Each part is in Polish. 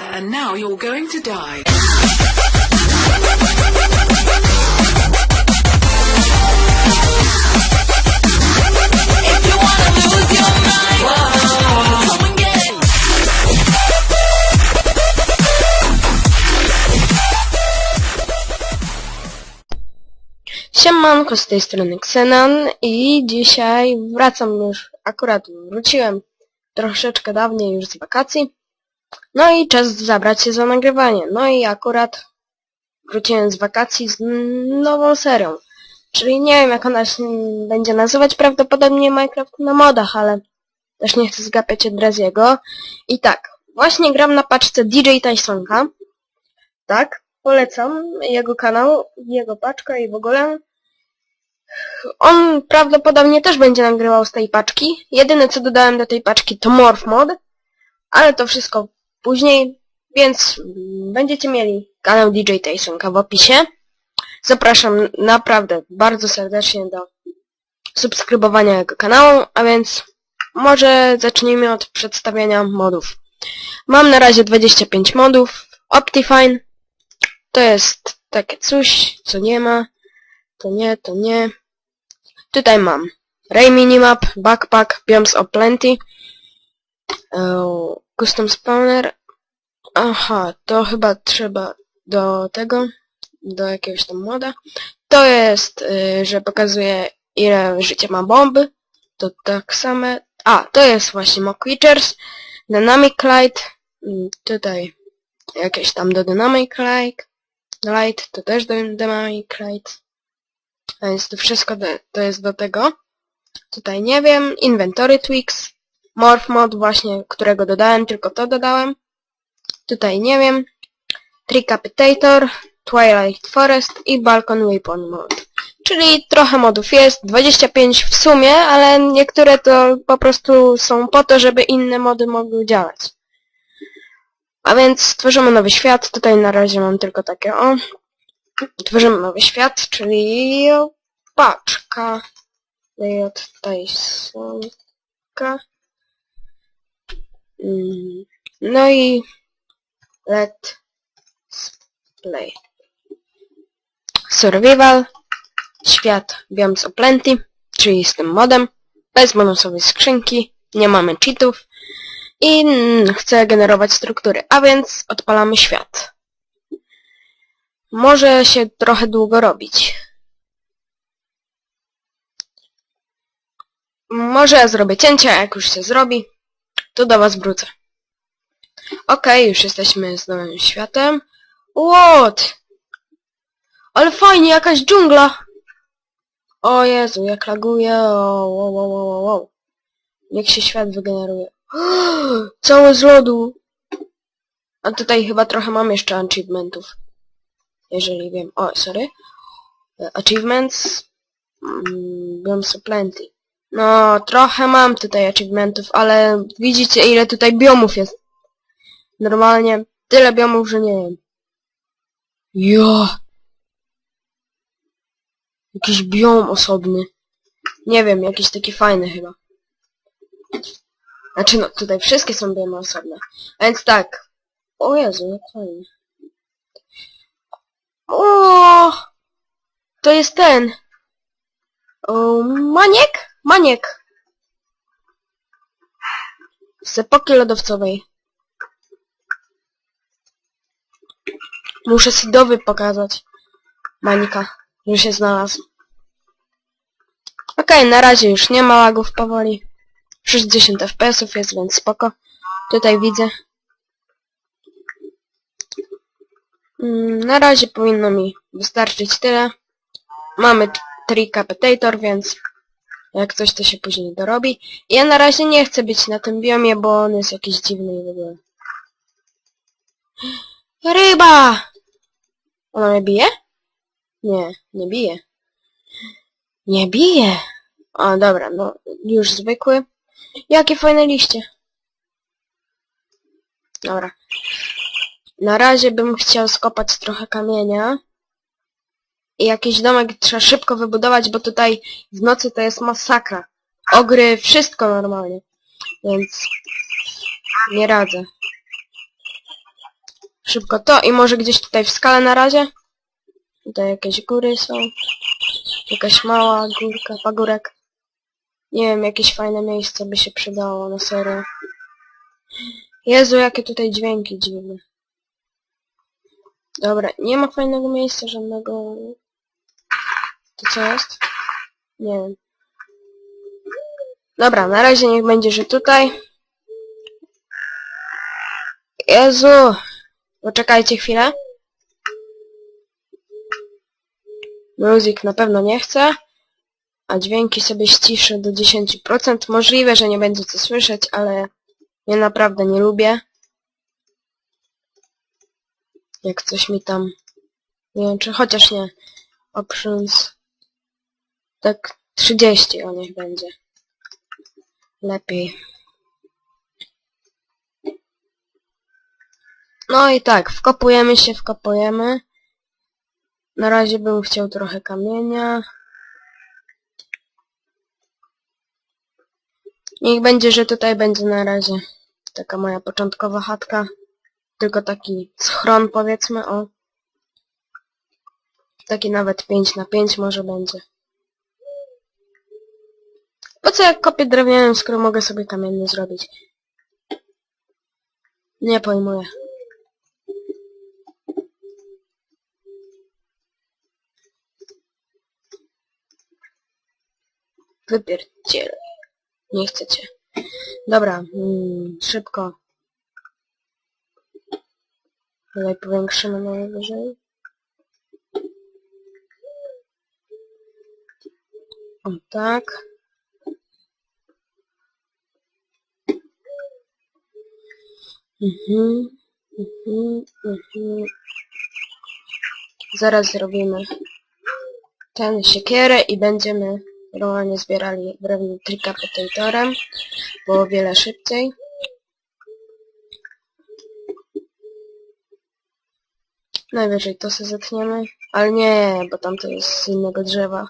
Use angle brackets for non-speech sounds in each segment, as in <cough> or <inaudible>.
And now you're going to die. If you wanna lose your mind, come and get it. Siemanko, z tej strony Xenon i dzisiaj wracam już, akurat wróciłem troszeczkę dawniej już z wakacji. No i czas zabrać się za nagrywanie. No i akurat wróciłem z wakacji z nową serią. Czyli nie wiem jak ona się będzie nazywać, prawdopodobnie Minecraft na modach, ale też nie chcę zgapiać od Draziego. I tak, właśnie gram na paczce DJ Tysonka. Tak, polecam jego kanał, jego paczka i w ogóle. On prawdopodobnie też będzie nagrywał z tej paczki. Jedyne co dodałem do tej paczki to Morph Mod, ale to wszystko później, więc będziecie mieli kanał DJ Tysonka w opisie. Zapraszam naprawdę bardzo serdecznie do subskrybowania jego kanału, a więc może zacznijmy od przedstawienia modów. Mam na razie 25 modów. Optifine to jest takie coś, co nie ma. To nie, to nie. Tutaj mam Ray Minimap, Backpack, Biomes of Plenty, e, Custom Spawner. Aha, to chyba trzeba do tego, do jakiegoś tam moda. To jest, y, że pokazuje ile życia ma bomby. To tak same. A, to jest właśnie Mock Creatures, Dynamic Light. Mm, Tutaj jakieś tam do Dynamic Light. Light to też do Dynamic Light. A więc to wszystko do, to jest do tego. Tutaj nie wiem. Inventory Tweaks. Morph Mod właśnie, którego dodałem, tylko to dodałem. Tutaj nie wiem. Tricapitator, Twilight Forest i Balcon Weapon Mod. Czyli trochę modów jest, 25 w sumie, ale niektóre to po prostu są po to, żeby inne mody mogły działać. A więc tworzymy nowy świat, tutaj na razie mam tylko takie o. Tworzymy nowy świat, czyli paczka. Layout Tysonka. Mm, No i let play. Survival, świat Biomes o Plenty, czyli z tym modem, bez bonusowej skrzynki, nie mamy cheatów i chcę generować struktury, a więc odpalamy świat. Może się trochę długo robić. Może zrobię cięcia, jak już się zrobi, to do was wrócę. Okej, już jesteśmy z nowym światem. What? Ale fajnie, jakaś dżungla! O Jezu, jak laguje, o, wow, wow, wow, wow. Jak się świat wygeneruje. <gasps> Cały z lodu! A tutaj chyba trochę mam jeszcze achievementów. Jeżeli wiem. O, sorry. Achievements. Mm, so plenty. No, trochę mam tutaj achievementów, ale widzicie ile tutaj biomów jest. Normalnie tyle biomów, że nie wiem. Jo! Jakiś biom osobny. Nie wiem, jakiś taki fajny chyba. Znaczy no, tutaj wszystkie są biomy osobne. A więc tak. O Jezu, jak fajnie. O! To jest ten. O, maniek? Maniek. Z epoki lodowcowej. Muszę Sidowy pokazać. Manika, że się znalazł. Okej, na razie już nie ma lagów powoli. 60 fps jest, więc spoko. Tutaj widzę. Mm, Na razie powinno mi wystarczyć tyle. Mamy Tricapitator, więc jak coś to się później dorobi. Ja na razie nie chcę być na tym biomie, bo on jest jakiś dziwny w ogóle. Ryba! Ona mnie bije? Nie, nie bije. Nie bije! O, dobra, no już zwykły. Jakie fajne liście. Dobra. Na razie bym chciał skopać trochę kamienia. I jakiś domek trzeba szybko wybudować, bo tutaj w nocy to jest masakra. Ogry, wszystko normalnie. Więc nie radzę. Szybko to i może gdzieś tutaj w skale na razie. Tutaj jakieś góry są. Jakaś mała górka, pagórek. Nie wiem, jakieś fajne miejsce by się przydało, na serio. Jezu, jakie tutaj dźwięki dziwne. Dobra, nie ma fajnego miejsca żadnego. To co jest? Nie wiem. Dobra, na razie niech będzie, że tutaj. Jezu! Poczekajcie chwilę. Muzyk na pewno nie chce. A dźwięki sobie ściszę do 10%. Możliwe, że nie będzie co słyszeć, ale ja naprawdę nie lubię. Jak coś mi tam... Nie wiem, czy chociaż nie. Options... Tak 30 o niech będzie. Lepiej. No i tak, wkopujemy się, wkopujemy. Na razie bym chciał trochę kamienia. Niech będzie, że tutaj będzie na razie taka moja początkowa chatka. Tylko taki schron powiedzmy, o. Taki nawet 5 na 5 może będzie. Po co jak kopię drewnianym, skoro mogę sobie kamienny zrobić? Nie pojmuję. Wypierdzielę. Nie chcecie. Dobra, mm, szybko. Tutaj powiększymy najwyżej. O tak. Mhm, mhm, mhm. Zaraz zrobimy ten siekierę i będziemy normalnie zbierali drewno trikapetatorem, bo o wiele szybciej. Najwyżej to sobie zetniemy, ale nie, bo tamto jest z innego drzewa.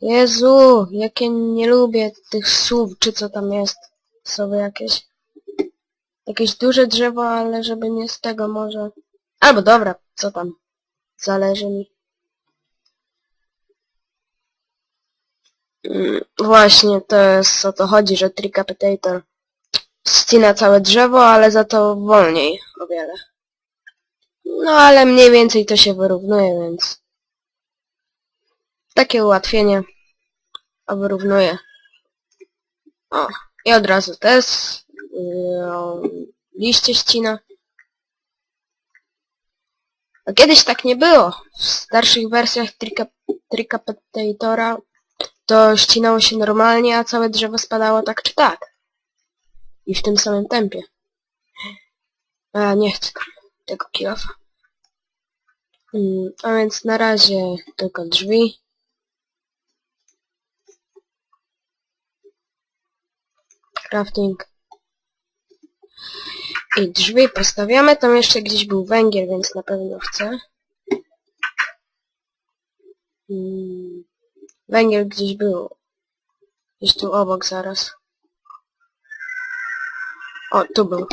Jezu, jakie nie lubię tych słów, czy co tam jest. Sobie jakieś. Jakieś duże drzewo, ale żeby nie z tego może. Albo dobra, co tam. Zależy mi. Właśnie, to jest o to chodzi, że Tricapitator ścina całe drzewo, ale za to wolniej o wiele. No ale mniej więcej to się wyrównuje, więc takie ułatwienie a wyrównuje. O, i od razu też yy, liście ścina. A kiedyś tak nie było. W starszych wersjach Trica- Tricapitatora to ścinało się normalnie, a całe drzewo spadało tak czy tak. I w tym samym tempie. A nie chcę tego kilofa. Mm, a więc na razie tylko drzwi. Crafting. I drzwi postawiamy. Tam jeszcze gdzieś był węgiel, więc na pewno chcę. Mm, Węgiel gdzieś był. Gdzieś tu obok zaraz. O, tu był.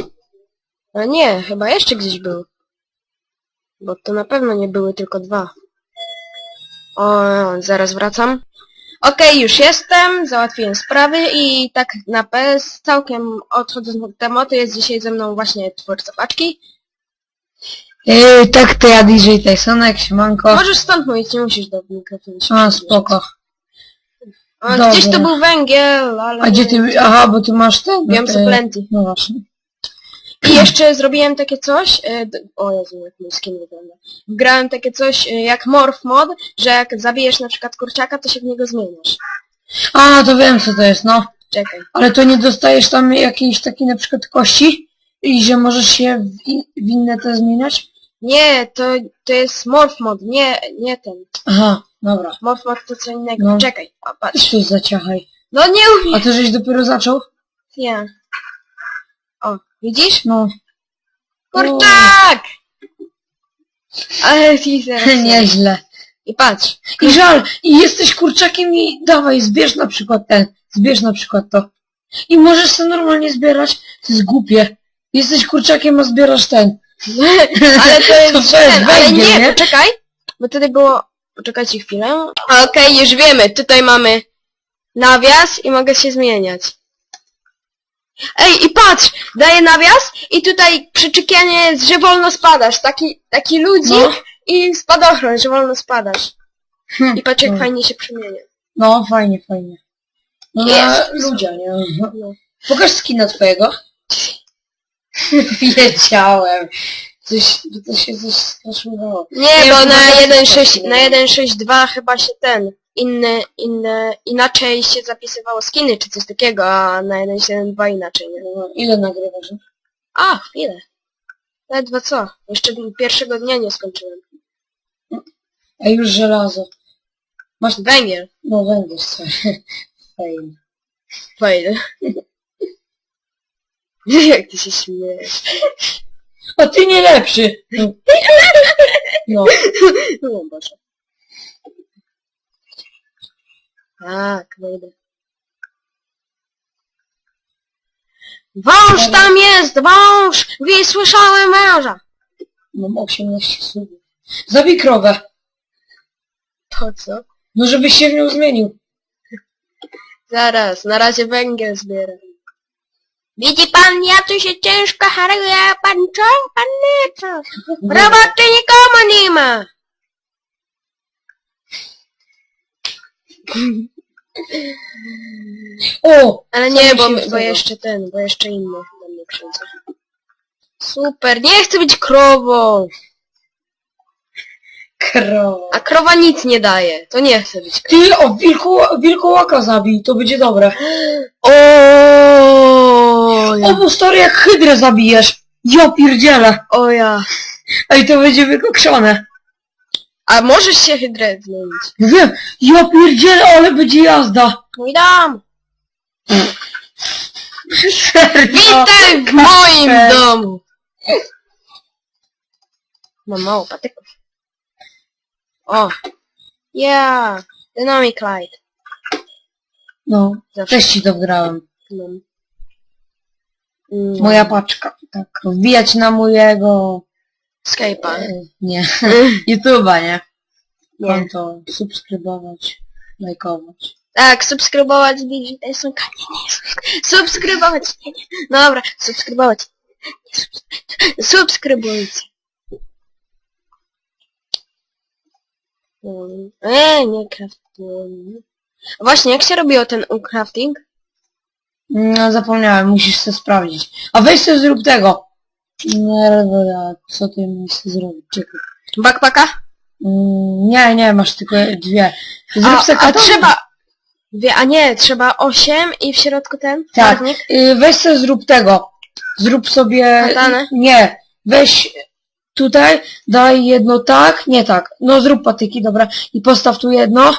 Ale nie, chyba jeszcze gdzieś był. Bo to na pewno nie były tylko dwa. O, zaraz wracam. Okej, już jestem, załatwiłem sprawy i tak na PS, całkiem odchodząc od tematu, jest dzisiaj ze mną właśnie twórca paczki. Yy, tak, to ja DJ Tysonek, siemanko. Możesz stąd mówić, nie musisz do mikrofonu A, przybliżyć. spoko. Dobra. gdzieś tu był węgiel, ale... A gdzie ty, aha, bo ty masz ten... Wiem, e, co plenty. No właśnie. I jeszcze zrobiłem takie coś, e, d- o Jezu, jak mój skin wygląda. Grałem takie coś e, jak Morph Mod, że jak zabijesz na przykład kurczaka, to się w niego zmieniasz. A, to wiem co to jest, no. Czekaj. Ale to nie dostajesz tam jakiejś takiej na przykład kości? I że możesz się w, i- w inne te zmieniać? Nie, to, to jest Morph Mod, nie, nie ten. Aha, dobra. Morph Mod to co innego. No. Czekaj, o, patrz. Tu zaciachaj. No nie A umiem. ty żeś dopiero zaczął? Ja. O, widzisz? No. Kurczak! Ale zaraz... Nieźle. I patrz. I żal, i jesteś kurczakiem i dawaj, zbierz na przykład ten, zbierz na przykład to. I możesz sobie normalnie zbierać, to jest głupie. Jesteś kurczakiem, a zbierasz ten. <laughs> Ale to jest, To jest ten, ale węgiel, nie, nie? poczekaj, bo tutaj było, poczekajcie chwilę. Okej, już wiemy, tutaj mamy nawias i mogę się zmieniać. Ej, i patrz, daję nawias i tutaj przyczepianie jest, że wolno spadasz, taki, taki ludzik No. i spadochron, że wolno spadasz. Hm, I patrz jak no. fajnie się przemienia. No, fajnie, fajnie. No na Jezus. ludzia, nie? No. Pokaż skina twojego. <laughs> Wiedziałem. Coś, to się coś straszyło. Nie, bo na też 1.6, nie na wiem. 1.6.2 chyba się ten, inny, inne, inaczej się zapisywało skiny czy coś takiego, a na 1.7.2 inaczej, nie? No, Ile nagrywasz? A, chwilę. Ledwo co, jeszcze pierwszego dnia nie skończyłem. A już żelazo. Masz... Węgiel. No węgiel <laughs> sobie. Fajnie. Fajne. <laughs> <laughs> Jak ty się śmiejesz. A ty nie lepszy. No. No. No Boże. Tak, wejdę. Wąż tam jest, wąż! Wysłyszałem męża! Mam 18 słów. Zabij krowę. Po co? No żebyś się w nią zmienił. Zaraz, na razie węgiel zbieram. Widzi pan, ja tu się ciężko haruję, a pan co? Pan nie co? Roboty nikomu nie ma! O! Ale nie, bo, bo jeszcze ten, bo jeszcze inny do mnie przyjdzie. Super, nie chcę być krową! Krowa. A krowa nic nie daje, to nie chcę być krową. Ty, o, wilku, wilkołaka zabij, to będzie dobre. O, O, ja. bo stary, jak hydrę zabijesz. Ja pierdzielę. o ja. Ej, to będzie wykokszone. A możesz się hydrę zmienić? No wiem, ja pierdzielę, ale będzie jazda. Mój dom! Serio. Witaj w moim domu! Mam mało patyków. O! Ja! Dynamic light. No, Zawsze też ci to wgrałem. Mm, Moja paczka. Tak, wbijać na mojego... Skype'a. E, nie, <laughs> YouTube'a, nie? Nie. Konto, subskrybować, lajkować. Tak, subskrybować Digital Sonka. Nie, nie, subsk- subskrybować. Nie, nie. No dobra, subskrybować. Nie, subs- subskrybujcie. Mm, Eee, nie crafting. Właśnie, jak się robiło ten crafting? No, zapomniałem, musisz to sprawdzić. A weź sobie zrób tego. Nie, dobra, co ty chcesz zrobić? Czekaj. Backpacka? Mm, Nie, nie, masz tylko dwie. Zrób A, sobie a trzeba... Wie, a nie, trzeba 8 i w środku ten Tak, barwnik. y, weź sobie zrób tego. Zrób sobie... Katanę? Nie, weź tutaj, daj jedno tak, nie tak. No zrób patyki, dobra. I postaw tu jedno.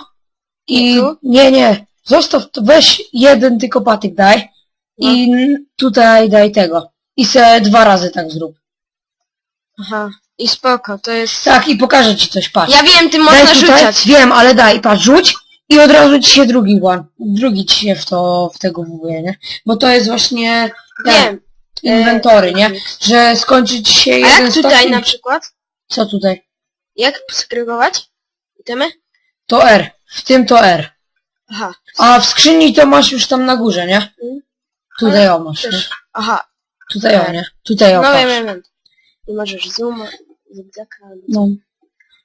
I I tu? nie, nie. Zostaw, to weź jeden tylko patyk daj. I No. tutaj daj tego. I se dwa razy tak zrób. Aha, i spoko, to jest... Tak, i pokażę ci coś, patrz. Ja wiem, tym daj można tutaj, rzucać. wiem, ale daj, patrz, rzuć i od razu ci się drugi one, drugi ci się w to, w tego wuje, nie? Bo to jest właśnie Wiem. inwentory, nie? E, Że skończy ci się A jeden jak tutaj stopień. na przykład? Co tutaj? Jak skrygować? Itemy? To R. W tym to R. Aha, A w skrzyni to masz już tam na górze, nie? Mm. Tutaj o masz, nie? też. Aha, Tutaj o, nie? Tutaj o, no patrz. wiem, wiem, wiem. I możesz zoom, zigzaka. No,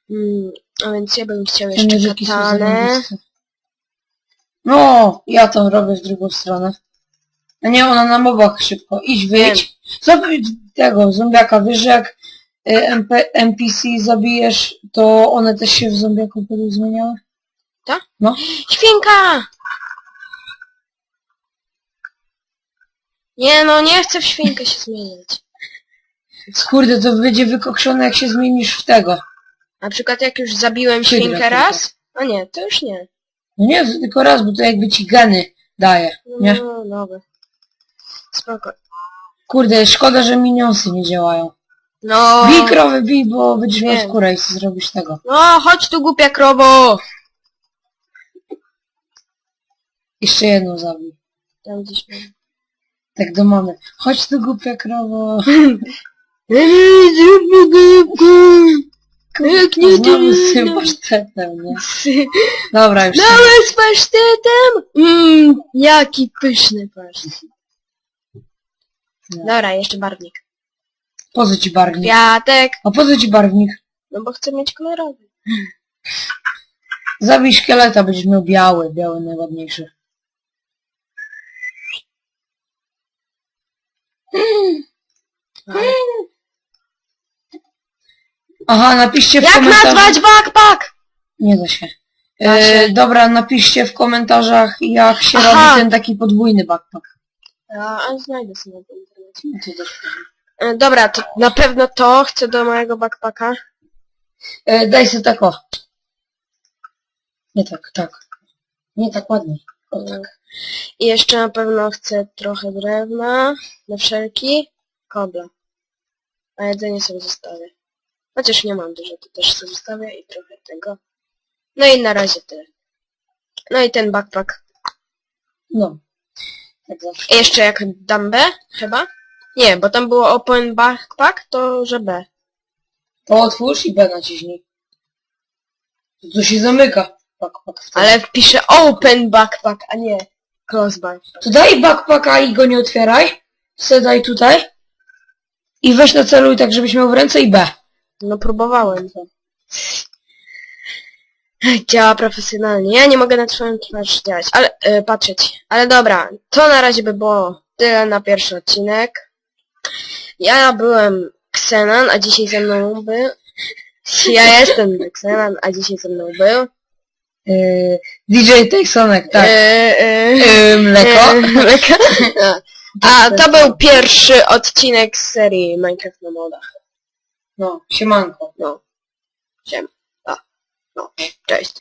Mm, a więc ja bym chciał te jeszcze nożyki są katanę. zarąbiste. No, ja to robię w drugą stronę. A nie, ona na mobach szybko. Idź, wyjdź. Zabij tego zombiaka. Jak y, MP, NPC zabijesz, to one też się w zombiaku będą zmieniały? Tak? No. Świnka! Nie no, nie chcę w świnkę się zmieniać. Kurde, to będzie wykokszone jak się zmienisz w tego. Na przykład jak już zabiłem świnkę tylko. raz, a nie, to już nie. No nie, tylko raz, bo to jakby ci geny daje, nie? No, dobra. Spoko. Kurde, szkoda, że minionsy nie działają. No, Bij krowy, bij, bo będziesz miał Wiem. skórę i zrobisz tego. no, chodź tu głupia krowo! Jeszcze jedną zabij. Tam gdzieś mam. Tak do mamy. Chodź tu głupia krowo. Zróbmy <laughs> głupku! Jak nie Znowu z to- tym pasztetem, nie? Dobra, już. Dałem z pasztetem! Mmm, jaki pyszny pasztet. Dobra, jeszcze barwnik. Po co ci barwnik? Kwiatek. A po co ci barwnik? No bo chcę mieć kolorowy. Zabij szkieleta, będziesz miał biały, biały najładniejszy. Aha, napiszcie w Jak komentarzach... nazwać backpack? Nie da się. Da się. E, dobra, napiszcie w komentarzach, jak się Aha. robi ten taki podwójny backpack. A, a znajdę sobie na internecie. Też E, Dobra, to na pewno to chcę do mojego backpacka. e, daj sobie tak o. Nie tak, tak. Nie tak ładnie. O tak. I jeszcze na pewno chcę trochę drewna, na wszelki, kobla. A jedzenie sobie zostawię. Chociaż nie mam dużo, to też sobie zostawię i trochę tego. No i na razie tyle. No i ten backpack. No. Tak zawsze. I jeszcze jak dam B, chyba? Nie, bo tam było open backpack, to że B. To otwórz i B naciśnij. To, to się zamyka. Backpack. Ale wpiszę open backpack, a nie close backpack. To daj backpacka i go nie otwieraj. Se daj tutaj. I weź na celuj tak, żebyś miał w ręce i B. No próbowałem to. Działa profesjonalnie. Ja nie mogę na twoją twarz działać, ale e, patrzeć. Ale dobra, to na razie by było tyle na pierwszy odcinek. Ja byłem Xenan, a dzisiaj ze mną był... Ja jestem Xenan, a dzisiaj ze mną był... Yy, DJ Tysonek, tak. E, e, Yy, mleko. e, mleko. No. <laughs> A to był pierwszy odcinek z serii Minecraft na modach. No, siemanko. No. Siem. A. No. Cześć.